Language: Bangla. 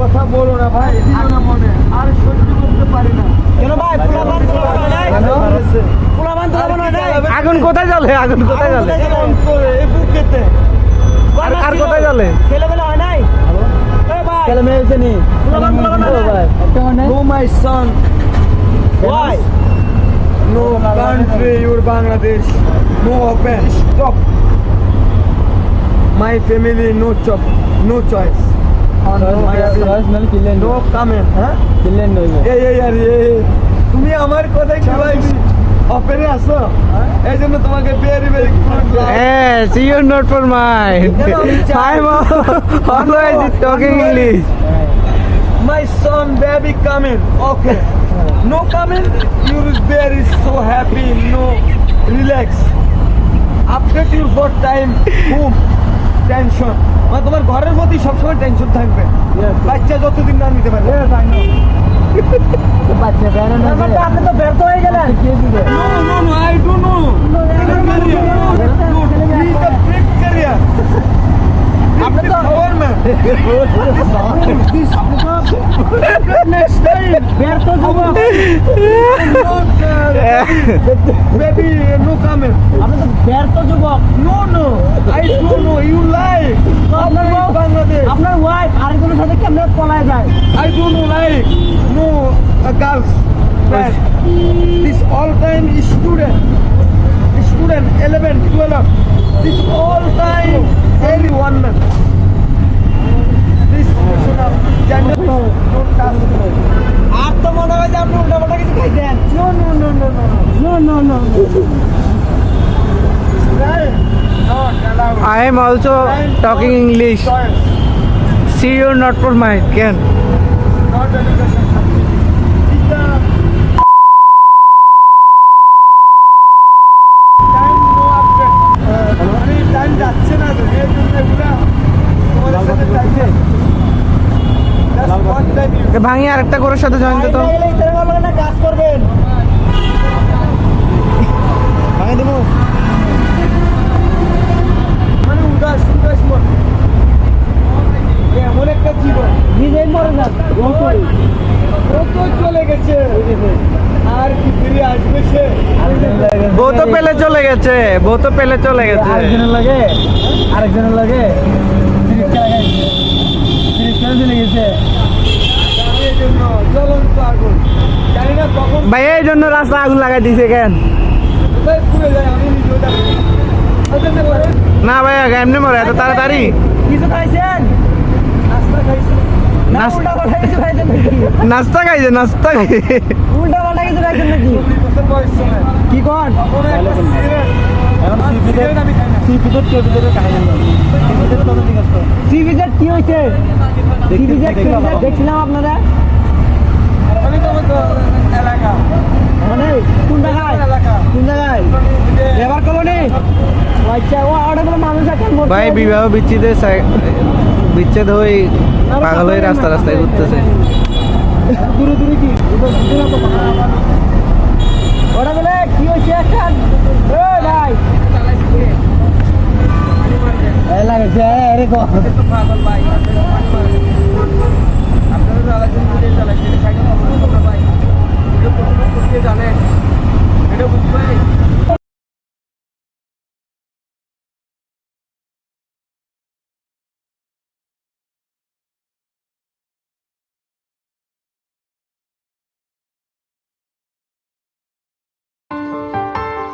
কথা বলো না ভাই মনে আর আগুন কোথায় জ্বলে? আগুন কোথায় জ্বলে? আর কোথায় জ্বলে? ছেলে নাই ছেলে মেয়ে হয়েছে নি পোলা বান তোলা বানা নাই no my son Why? No your Bangladesh no open stop my family no chop no choice no হ্যাঁ এই এই আর এই তুমি আমার কথাই কি ভাই ওপেনে আসো এই জন্য তোমাকে very very Yes, you're not for mine. I'm always talking English. My son baby coming. Okay. No coming. You're very so happy. No relax. Update you for time. Boom. Tension মানে তোমার ঘরের প্রতি সবসময় টেনশন থাকবে। বাচ্চা যতদিন না নিতে পারবে। বাচ্চা তো আপনি তো ব্যর্থ হয়ে গেলেন No, no, no, I don't know. No, he's a big career. আপনি তো Government. Next time. ব্যর্থ যুবক Not, uh, baby, no comment. আপনি তো ব্যর্থ যুবক No, no. I don't know. You lie. আপনার Bangladesh. আপনার ওয়াইফ আরেকজনের সাথে কেমনে পলায় যায় I don't know like no uh, girls. Friend. This all time student. Student 11, 12. This all time every one man. This question হয় যে আপনি উল্টা পাল্টা কিছু খাইছেন No, no, no, no, no, no. No no no Right? Not allowed. I am also talking English. Choice. See, you're time you ভাঙি আর একটা করে সাথে জয়েন তো গেলে ইতারে বলবেন না কাজ করবেন। ভাঙে দেবো। মানে উদাস উদাস এমন একটা জীবন। নিজেই মরে যান ও চলে গেছে। আর কি ফিরে আসবে সে? বউ তো পেলে চলে গেছে বউ তো পেলে চলে গেছে। আরেকজনের লাগে আরেকজনের লাগে চলে গেছে আমি এই জন্য জ্বলন্ত আগুন জানি না কখন ভাই এই জন্য রাস্তা আগুন লাগাই দিছে কেন? না। ভাই এমনি মরে এত তাড়াতাড়ি। কিছু খাইছেন নাস্তা খাইছি নাস্তা খাইছে। উল্টা পাল্টা কিছু খাইছেন নাকি কি? কন? দেখছিলাম আপনারা। ভাই বিবাহ বিচ্ছেদে বিচ্ছেদ হয়ে পাগল হয়ে রাস্তা রাস্তায় ঘুরতেছে। দূরে দূরে কি? দূরে ওরা বলে কি হয়েছে একটা এ ভাই। এই লাগছে আরে কো। পাগল ভাই